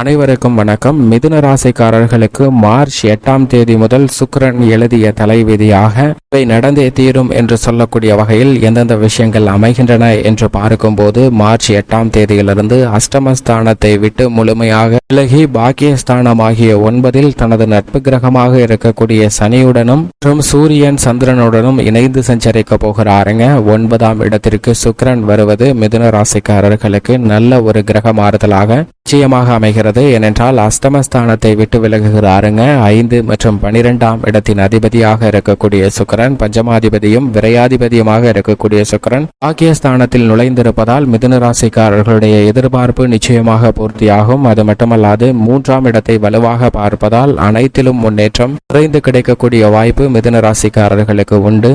அனைவருக்கும் வணக்கம். மிதுன ராசிக்காரர்களுக்கு மார்ச் எட்டாம் தேதி முதல் சுக்கரன் எழுதிய தலைவிதியாக இவை நடந்தே தீரும் என்று சொல்லக்கூடிய வகையில் எந்தெந்த விஷயங்கள் அமைகின்றன என்று பார்க்கும்போது மார்ச் எட்டாம் தேதியிலிருந்து அஷ்டமஸ்தானத்தை விட்டு முழுமையாக விலகி பாக்கியஸ்தானமாகிய ஒன்பதில் தனது நட்பு கிரகமாக இருக்கக்கூடிய சனியுடனும் மற்றும் சூரியன் சந்திரனுடனும் இணைந்து சஞ்சரிக்க போகிறாருங்க. ஒன்பதாம் இடத்திற்கு சுக்கரன் வருவது மிதுன ராசிக்காரர்களுக்கு நல்ல ஒரு கிரக மாறுதலாக நிச்சயமாக அமைகிறது. ஏனென்றால் அஸ்தமஸ்தானத்தை விட்டு விலகுகிறாருங்க. ஐந்து மற்றும் பனிரெண்டாம் இடத்தின் அதிபதியாக இருக்கக்கூடிய சுக்கரன் பஞ்சமாதிபதியும் விரையாதிபதியுமாக இருக்கக்கூடிய சுக்கரன் ஆகிய ஸ்தானத்தில் நுழைந்திருப்பதால் மிதுன ராசிக்காரர்களுடைய எதிர்பார்ப்பு நிச்சயமாக பூர்த்தியாகும். அது மட்டுமல்லாது மூன்றாம் இடத்தை வலுவாக பார்ப்பதால் அனைத்திலும் முன்னேற்றம் குறைந்து கிடைக்கக்கூடிய வாய்ப்பு மிதுன ராசிக்காரர்களுக்கு உண்டு.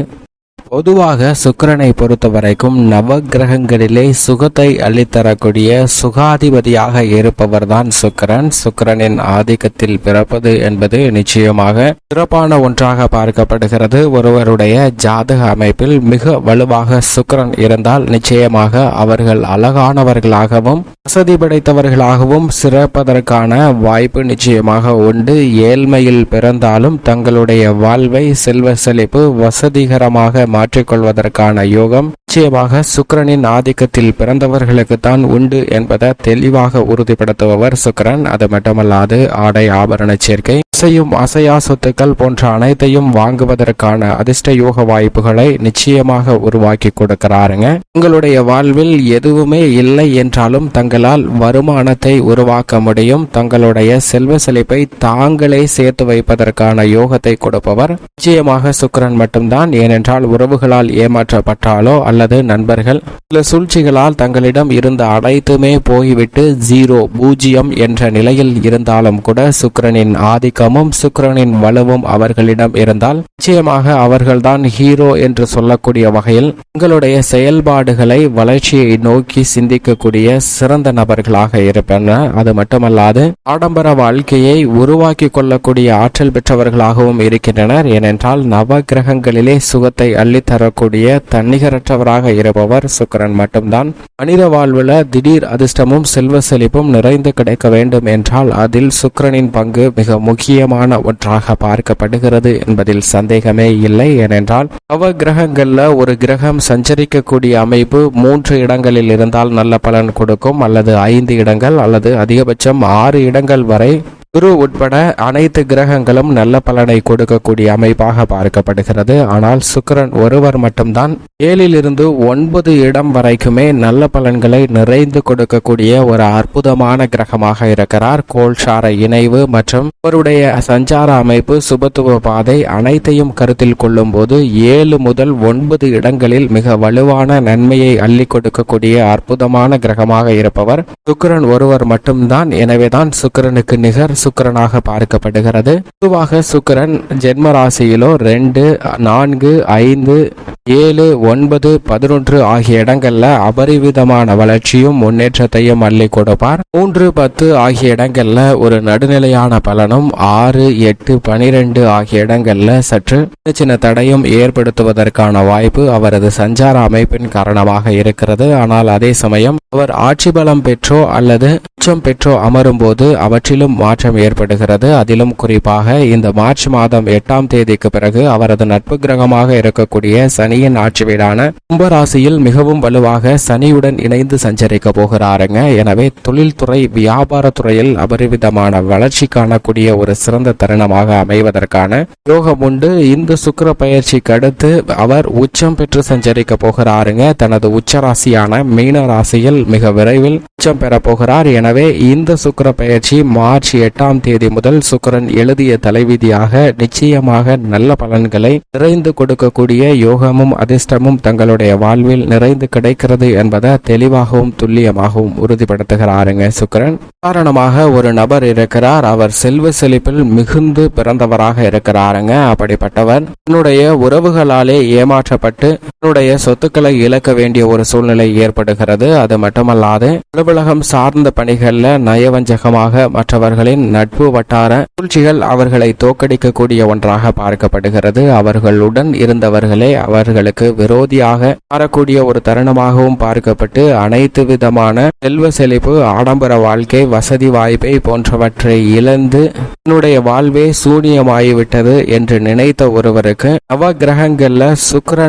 பொதுவாக சுக்கரனை பொறுத்த வரைக்கும் நவகிரகங்களிலே சுகத்தை அள்ளித்தரக்கூடிய சுகாதிபதியாக இருப்பவர்தான் சுக்கிரன். சுக்கிரனின் ஆதிக்கத்தில் பிறப்பது என்பது நிச்சயமாக சிறப்பான ஒன்றாக பார்க்கப்படுகிறது. ஒருவருடைய ஜாதக அமைப்பில் மிக வலுவாக சுக்கரன் இருந்தால் நிச்சயமாக அவர்கள் அழகானவர்களாகவும் வசதி படைத்தவர்களாகவும் சிறப்பதற்கான வாய்ப்பு நிச்சயமாக உண்டு. ஏழ்மையில் பிறந்தாலும் தங்களுடைய வாழ்வை செல்வ செழிப்பு வசதிகரமாக மாற்றிக்கொள்வதற்கான யோகம் நிச்சயமாக சுக்கிரனின் ஆதிக்கத்தில் பிறந்தவர்களுக்கு தான் உண்டு என்பதை தெளிவாக உறுதிப்படுத்துபவர் சுக்கரன். அது மட்டுமல்லாது ஆடை ஆபரண சேர்க்கை அசையும் அசையா சொத்துக்கள் போன்ற அனைத்தையும் வாங்குவதற்கான அதிர்ஷ்ட யோக வாய்ப்புகளை நிச்சயமாக உருவாக்கி கொடுக்கிறாருங்க. உங்களுடைய வாழ்வில் எதுவுமே இல்லை என்றாலும் தங்களால் வருமானத்தை உருவாக்க முடியும். தங்களுடைய செல்வ செழிப்பை தாங்களே சேர்த்து வைப்பதற்கான யோகத்தை கொடுப்பவர். நிச்சயமாக சுக்கரன் மட்டும்தான். ஏனென்றால் உறவுகளால் ஏமாற்றப்பட்டாலோ அல்ல அல்லது நண்பர்கள். சில சூழ்ச்சிகளால் தங்களிடம் இருந்த அனைத்துமே போய்விட்டு ஜீரோ பூஜ்ஜியம் என்ற நிலையில் இருந்தாலும் கூட சுக்கிரனின் ஆதிக்கமும் சுக்கிரனின் வலுவும் அவர்களிடம் இருந்தால் நிச்சயமாக அவர்கள்தான் ஹீரோ என்று சொல்லக்கூடிய வகையில் உங்களுடைய செயல்பாடுகளை வளர்ச்சியை நோக்கி சிந்திக்கக்கூடிய சிறந்த நபர்களாக இருப்பனர் அது மட்டுமல்லாது ஆடம்பர வாழ்க்கையை உருவாக்கி கொள்ளக்கூடிய ஆற்றல் பெற்றவர்களாகவும் இருக்கின்றனர். ஏனென்றால் நவ கிரகங்களிலே சுகத்தை அள்ளித்தரக்கூடிய தன்னிகரற்றவர் தன்னிகரற்றவராக இருப்பவர் சுக்கரன் மட்டும்தான். மனித வாழ்வுல திடீர் அதிர்ஷ்டமும் செல்வ செழிப்பும் நிறைந்து கிடைக்க வேண்டும் என்றால் அதில் சுக்கிரனின் பங்கு மிக முக்கியமான ஒன்றாக பார்க்கப்படுகிறது என்பதில் சந்தேகமே இல்லை. ஏனென்றால் நவ கிரகங்கள்ல ஒரு கிரகம் சஞ்சரிக்கக்கூடிய அமைப்பு மூன்று இடங்களில் இருந்தால் நல்ல பலன் கொடுக்கும் அல்லது ஐந்து இடங்கள் அல்லது அதிகபட்சம் ஆறு இடங்கள் வரை குரு உட்பட அனைத்து கிரகங்களும் நல்ல பலனை கொடுக்கக்கூடிய அமைப்பாக பார்க்கப்படுகிறது. ஆனால் சுக்கிரன் ஒருவர் மட்டும்தான் ஏழிலிருந்து ஒன்பது இடம் வரைக்குமே நல்ல பலன்களை நிறைந்து கொடுக்கக்கூடிய ஒரு அற்புதமான கிரகமாக இருக்கிறார். கோல்சார இணைவு மற்றும் அவருடைய சஞ்சார அமைப்பு சுபத்துவ பாதை அனைத்தையும் கருத்தில் கொள்ளும் போது ஏழு முதல் ஒன்பது இடங்களில் மிக வலுவான நன்மையை அள்ளி கொடுக்கக்கூடிய அற்புதமான கிரகமாக இருப்பவர் சுக்கரன் ஒருவர் மட்டும்தான். எனவேதான் சுக்கிரனுக்கு நிகர் சுக்கிரனாக பார்க்கப்படுகிறது. பொதுவாக சுக்கிரன் ஜென்ம ராசியிலோ ரெண்டு நான்கு ஐந்து ஏழு ஒன்பது பதினொன்று ஆகிய இடங்கள்ல அபரிவிதமான வளர்ச்சியும் முன்னேற்றத்தையும் அள்ளி கொடுப்பார். மூன்று பத்து ஆகிய இடங்கள்ல ஒரு நடுநிலையான பலனும் ஆறு எட்டு பனிரெண்டு ஆகிய இடங்கள்ல சற்று சின்ன சின்ன தடையும் ஏற்படுத்துவதற்கான வாய்ப்பு அவரது சஞ்சார அமைப்பின் காரணமாக இருக்கிறது. ஆனால் அதே சமயம் அவர் ஆட்சி பலம் பெற்றோ அல்லது உச்சம் பெற்றோ அமரும் போது அவற்றிலும் மாற்றம் ஏற்படுகிறது. அதிலும் குறிப்பாக இந்த மார்ச் மாதம் எட்டாம் தேதிக்கு பிறகு அவரது நட்பு கிரகமாக இருக்கக்கூடிய சனியின் ஆட்சி வீடான கும்பராசியில் மிகவும் வலுவாக சனியுடன் இணைந்து சஞ்சரிக்க போகிறாருங்க. எனவே தொழில்துறை வியாபாரத்துறையில் அபரிவிதமான வளர்ச்சி காணக்கூடிய ஒரு சிறந்த தருணமாக அமைவதற்கான யோகம் உண்டு. இந்த சுக்கிர பயிற்சிக்கு அடுத்து அவர் உச்சம் பெற்று சஞ்சரிக்க போகிறாருங்க. தனது உச்ச ராசியான மீன ராசியில் மிக விரைவில் உச்சம் பெற போகிறார். எனவே இந்த சுக்கிர பயிற்சி மார்ச் எட்டு எட்டாம் தேதி முதல் சுக்கரன் எழுதிய தலைவிதியாக நிச்சயமாக நல்ல பலன்களை நிறைந்து கொடுக்கக்கூடிய யோகமும் அதிர்ஷ்டமும் தங்களுடைய வாழ்வில் நிறைந்து கிடைக்கிறது என்பதை தெளிவாகவும் துல்லியமாகவும் உறுதிப்படுத்துகிறாருங்க சுக்கரன். காரணமாக ஒரு நபர் இருக்கிறார். அவர் செல்வ செழிப்பில் மிகுந்து பிறந்தவராக இருக்கிறாருங்க. அப்படிப்பட்டவர் தன்னுடைய உறவுகளாலே ஏமாற்றப்பட்டு தன்னுடைய சொத்துக்களை இழக்க வேண்டிய ஒரு சூழ்நிலை ஏற்படுகிறது. அது மட்டுமல்லாது அலுவலகம் சார்ந்த பணிகள்ல நயவஞ்சகமாக மற்றவர்களின் நட்பு வட்டார சூழ்ச்சிகள் அவர்களை தோக்கடிக்கக்கூடிய ஒன்றாக பார்க்கப்படுகிறது. அவர்களுடன் இருந்தவர்களே அவர்களுக்கு விரோதியாக மாறக்கூடிய ஒரு தருணமாகவும் பார்க்கப்பட்டு அனைத்து விதமான செல்வ செழிப்பு ஆடம்பர வாழ்க்கை வசதி வாய்ப்பை போன்றவற்றை இழந்து தன்னுடைய வாழ்வே சூனியமாகிவிட்டது என்று நினைத்த ஒருவருக்கு நவ கிரகங்கள்ல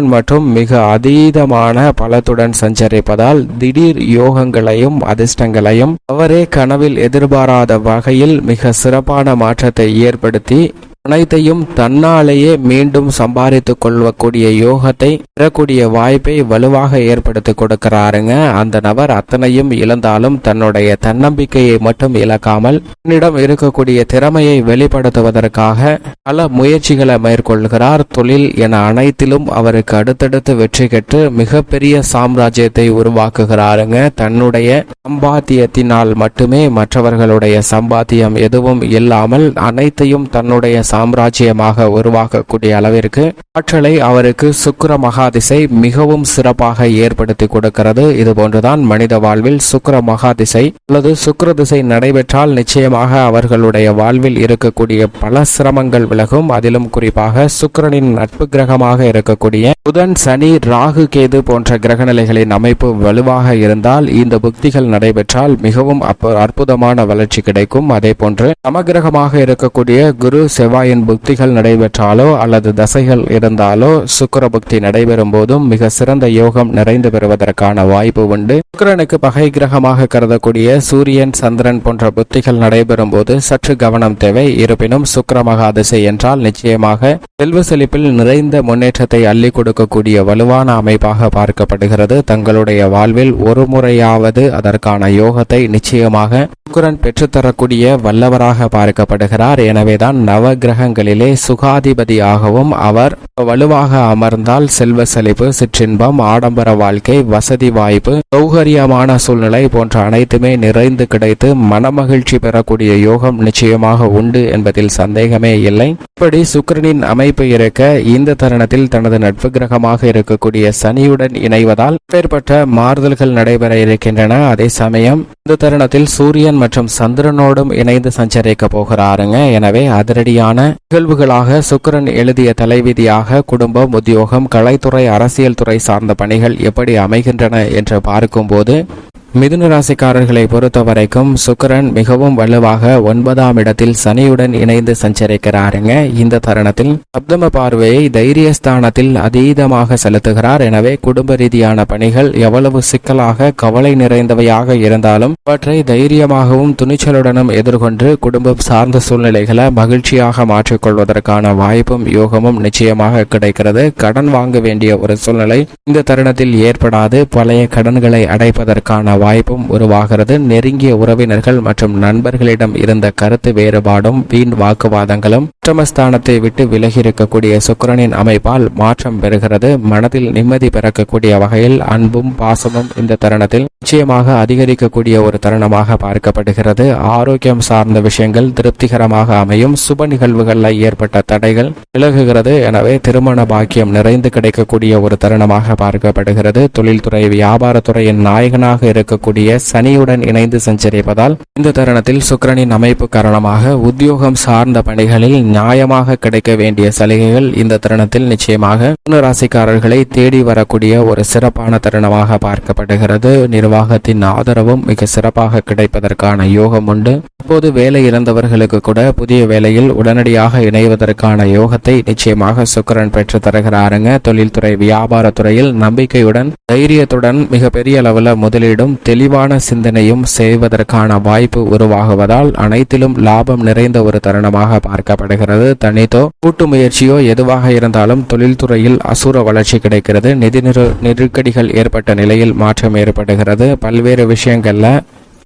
மற்றும் மிக அதீதமான பலத்துடன் சஞ்சரிப்பதால் திடீர் யோகங்களையும் அதிர்ஷ்டங்களையும் அவரே கனவில் எதிர்பாராத வகையில் மிக சிறப்பான மாற்றத்தை ஏற்படுத்தி அனைத்தையும் தன்னாலேயே மீண்டும் சம்பாதித்துக் கொள்ளக்கூடிய யோகத்தை பெறக்கூடிய வாய்ப்பை வலுவாக ஏற்படுத்தி கொடுக்கிறாருங்க. அந்த நபர் அத்தனையும் இழந்தாலும் தன்னுடைய தன்னம்பிக்கையை மட்டும் இழக்காமல் தன்னிடம் இருக்கக்கூடிய திறமையை வெளிப்படுத்துவதற்காக பல முயற்சிகளை மேற்கொள்கிறார். தொழில் என அனைத்திலும் அவருக்கு அடுத்தடுத்து வெற்றி பெற்று மிகப்பெரிய சாம்ராஜ்யத்தை உருவாக்குகிறாருங்க. தன்னுடைய சம்பாத்தியத்தினால் மட்டுமே மற்றவர்களுடைய சம்பாத்தியம் எதுவும் இல்லாமல் அனைத்தையும் தன்னுடைய சாம்ராஜ்யமாக உருவாக்கக்கூடிய அளவிற்கு ஆற்றலை அவருக்கு சுக்கர மகாதிசை மிகவும் சிறப்பாக ஏற்படுத்தி கொடுக்கிறது. இது போன்றுதான் மனித வாழ்வில் சுக்கர மகாதிசை அல்லது சுக்கர திசை நடைபெற்றால் நிச்சயமாக அவர்களுடைய வாழ்வில் இருக்கக்கூடிய பல சிரமங்கள் விலகும். அதிலும் குறிப்பாக சுக்கிரனின் நட்பு கிரகமாக இருக்கக்கூடிய புதன் சனி ராகு கேது போன்ற கிரகநிலைகளின் அமைப்பு வலுவாக இருந்தால் இந்த புக்திகள் நடைபெற்றால் மிகவும் அற்புதமான வளர்ச்சி கிடைக்கும். அதே போன்று சமகிரகமாக இருக்கக்கூடிய குரு செவ்வாயின் புக்திகள் நடைபெற்றாலோ அல்லது தசைகள் இருந்தாலோ சுக்கிர புக்தி நடைபெறும் போதும் மிக சிறந்த யோகம் நிறைந்து பெறுவதற்கான வாய்ப்பு உண்டு. சுக்கிரனுக்கு பகை கிரகமாக கருதக்கூடிய சூரியன் சந்திரன் போன்ற புத்திகள் நடைபெறும் போது சற்று கவனம் தேவை. இருப்பினும் சுக்கிர மகாதிசை என்றால் நிச்சயமாக செல்வ செழிப்பில் நிறைந்த முன்னேற்றத்தை அள்ளி கொடுக்கக்கூடிய வலுவான அமைப்பாக பார்க்கப்படுகிறது. தங்களுடைய வாழ்வில் ஒரு முறையாவது அதற்கான யோகத்தை நிச்சயமாக சுக்கிரன் பெற்றுத்தரக்கூடிய வல்லவராக பார்க்கப்படுகிறார். எனவேதான் நவ கிரகங்களிலே சுகாதிபதியாகவும் அவர் வலுவாக அமர்ந்தால் செல்வ செழிப்பு சிற்றின்பம் ஆடம்பர வாழ்க்கை வசதி வாய்ப்பு சௌகரியமான சூழ்நிலை போன்ற அனைத்துமே நிறைந்து கிடைத்து மனமகிழ்ச்சி பெறக்கூடிய யோகம் நிச்சயமாக உண்டு என்பதில் சந்தேகமே இல்லை. இப்படி சுக்கிரனின் அமைப்பு இருக்க இந்த தருணத்தில் தனது நட்பு கிரகமாக இருக்கக்கூடிய சனியுடன் இணைவதால் ஏற்பட்ட மாறுதல்கள் நடைபெற இருக்கின்றன. அதே சமயம் இந்த தருணத்தில் சூரியன் மற்றும் சந்திரனோடும் இணைந்து சஞ்சரிக்க போகிறாருங்க. எனவே அதிரடியான நிகழ்வுகளாக சுக்கிரன் எழுதிய தலைவிதியாக குடும்பம் உத்தியோகம் கலைத்துறை அரசியல் துறை சார்ந்த பணிகள் எப்படி அமைகின்றன என்று பார்க்கும்போது மிதுன ராசிக்காரர்களை பொறுத்த வரைக்கும் மிகவும் வலுவாக ஒன்பதாம் இடத்தில் சனியுடன் இணைந்து சஞ்சரிக்கிறாருங்க. இந்த தருணத்தில் சப்தம பார்வையை தைரியஸ்தானத்தில் அதீதமாக செலுத்துகிறார். எனவே குடும்ப ரீதியான பணிகள் எவ்வளவு சிக்கலாக கவலை நிறைந்தவையாக இருந்தாலும் அவற்றை தைரியமாகவும் துணிச்சலுடனும் எதிர்கொண்டு குடும்பம் சார்ந்த சூழ்நிலைகளை மகிழ்ச்சியாக மாற்றிக்கொள்வதற்கான வாய்ப்பும் யோகமும் நிச்சயமாக கிடைக்கிறது. கடன் வாங்க வேண்டிய ஒரு சூழ்நிலை இந்த தருணத்தில் ஏற்படாது. பழைய கடன்களை அடைப்பதற்கான வாய்ப்பும் உருவாகிறது. நெருங்கிய உறவினர்கள் மற்றும் நண்பர்களிடம் இருந்த கருத்து வேறுபாடும் வீண் வாக்குவாதங்களும் அஷ்டமஸ்தானத்தை விட்டு விலகி இருக்கக்கூடிய சுக்கிரனின் அமைப்பால் மாற்றம் பெறுகிறது. மனதில் நிம்மதி பிறக்கக்கூடிய வகையில் அன்பும் பாசமும் இந்த தருணத்தில் நிச்சயமாக அதிகரிக்கக்கூடிய ஒரு தருணமாக பார்க்கப்படுகிறது. ஆரோக்கியம் சார்ந்த விஷயங்கள் திருப்திகரமாக அமையும். சுப நிகழ்வுகளில் ஏற்பட்ட தடைகள் விலகுகிறது. எனவே திருமண பாக்கியம் நிறைந்து கிடைக்கக்கூடிய ஒரு தருணமாக பார்க்கப்படுகிறது. தொழில்துறை வியாபாரத்துறையின் நாயகனாக இருக்கக்கூடிய சனியுடன் இணைந்து சஞ்சரிப்பதால் இந்த தருணத்தில் சுக்கிரனின் அமைப்பு காரணமாக உத்தியோகம் சார்ந்த பணிகளில் நியாயமாக கிடைக்க வேண்டிய சலுகைகள் இந்த தருணத்தில் நிச்சயமாக ராசிக்காரர்களை தேடி வரக்கூடிய ஒரு சிறப்பான தருணமாக பார்க்கப்படுகிறது. நிர்வாகத்தின் ஆதரவும் மிக சிறப்பாக கிடைப்பதற்கான யோகம் உண்டு. அப்போது வேலை இழந்தவர்களுக்கு கூட புதிய வேலையில் உடனடியாக இணைவதற்கான யோகத்தை நிச்சயமாக சுக்கரன் பெற்று தருகிறாருங்க. தொழில்துறை வியாபாரத்துறையில் நம்பிக்கையுடன் தைரியத்துடன் மிக பெரிய அளவில் முதலீடும் தெளிவான சிந்தனையும் செய்வதற்கான வாய்ப்பு உருவாகுவதால் அனைத்திலும் லாபம் நிறைந்த ஒரு தருணமாக பார்க்கப்படுகிறது. தனித்தோ கூட்டு முயற்சியோ எதுவாக இருந்தாலும் தொழில்துறையில் அசுர வளர்ச்சி கிடைக்கிறது. நிதி நெருக்கடிகள் ஏற்பட்ட நிலையில் மாற்றம் ஏற்படுகிறது. பல்வேறு விஷயங்கள்ல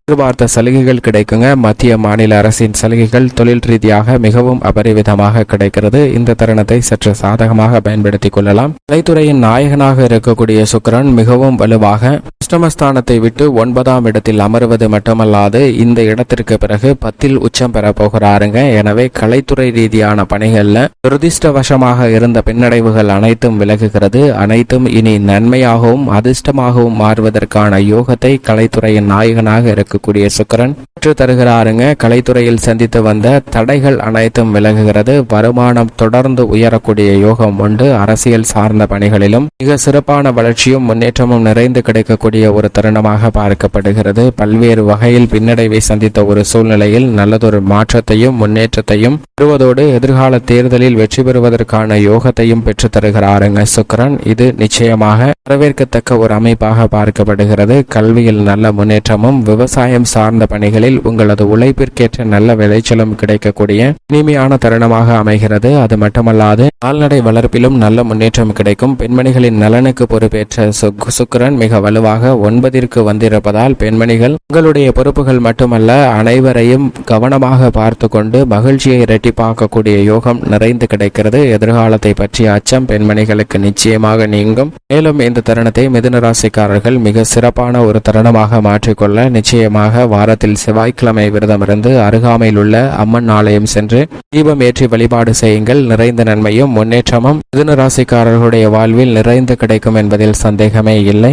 எதிர்பார்த்த சலுகைகள் கிடைக்குங்க. மத்திய மாநில அரசின் சலுகைகள் தொழில் ரீதியாக மிகவும் அபரிவிதமாக கிடைக்கிறது. இந்த தருணத்தை சற்று சாதகமாக பயன்படுத்திக் கொள்ளலாம். கலைத்துறையின் நாயகனாக இருக்கக்கூடிய சுக்கிரன் மிகவும் வலுவாக அஷ்டமஸ்தானத்தை விட்டு ஒன்பதாம் இடத்தில் அமர்வது மட்டுமல்லாது இந்த இடத்திற்கு பிறகு பத்தில் உச்சம் பெற போகிறாருங்க. எனவே கலைத்துறை ரீதியான பணிகள்ல துரதிர்ஷ்டவசமாக இருந்த பின்னடைவுகள் அனைத்தும் விலகுகிறது. அனைத்தும் இனி நன்மையாகவும் அதிர்ஷ்டமாகவும் மாறுவதற்கான யோகத்தை கலைத்துறையின் நாயகனாக இருக்க இருக்கக்கூடிய சுக்கரன் பெற்று தருகிறாருங்க. கலைத்துறையில் சந்தித்து வந்த தடைகள் அனைத்தும் விலகுகிறது. வருமானம் தொடர்ந்து உயரக்கூடிய யோகம் உண்டு. அரசியல் சார்ந்த பணிகளிலும் மிக சிறப்பான வளர்ச்சியும் முன்னேற்றமும் நிறைந்து கிடைக்கக்கூடிய ஒரு தருணமாக பார்க்கப்படுகிறது. பல்வேறு வகையில் பின்னடைவை சந்தித்த ஒரு சூழ்நிலையில் நல்லதொரு மாற்றத்தையும் முன்னேற்றத்தையும் பெறுவதோடு எதிர்கால தேர்தலில் வெற்றி பெறுவதற்கான யோகத்தையும் பெற்று தருகிறாருங்க சுக்கிரன். இது நிச்சயமாக வரவேற்கத்தக்க ஒரு அமைப்பாக பார்க்கப்படுகிறது. கல்வியில் நல்ல முன்னேற்றமும் விவசாய விவசாயம் சார்ந்த பணிகளில் உங்களது உழைப்பிற்கேற்ற நல்ல விளைச்சலும் கிடைக்கக்கூடிய இனிமையான தருணமாக அமைகிறது. அது மட்டுமல்லாது கால்நடை வளர்ப்பிலும் நல்ல முன்னேற்றம் கிடைக்கும். பெண்மணிகளின் நலனுக்கு பொறுப்பேற்ற சுக்- சுக்கிரன் மிக வலுவாக ஒன்பதிற்கு வந்திருப்பதால் பெண்மணிகள் உங்களுடைய பொறுப்புகள் மட்டுமல்ல அனைவரையும் கவனமாக பார்த்து கொண்டு மகிழ்ச்சியை இரட்டிப்பாக்கக்கூடிய யோகம் நிறைந்து கிடைக்கிறது. எதிர்காலத்தை பற்றிய அச்சம் பெண்மணிகளுக்கு நிச்சயமாக நீங்கும். மேலும் இந்த தருணத்தை மிதுன ராசிக்காரர்கள் மிக சிறப்பான ஒரு தருணமாக மாற்றிக்கொள்ள நிச்சயமாக வாரத்தில் செவ்வாய்க்கிழமை விரதம் இருந்து அருகாமையில் உள்ள அம்மன் ஆலயம் சென்று தீபம் ஏற்றி வழிபாடு செய்யுங்கள். நிறைந்த நன்மையும் முன்னேற்றமும். மிதுன ராசிக்காரர்களுடைய வாழ்வில் நிறைந்து கிடைக்கும் என்பதில் சந்தேகமே இல்லை.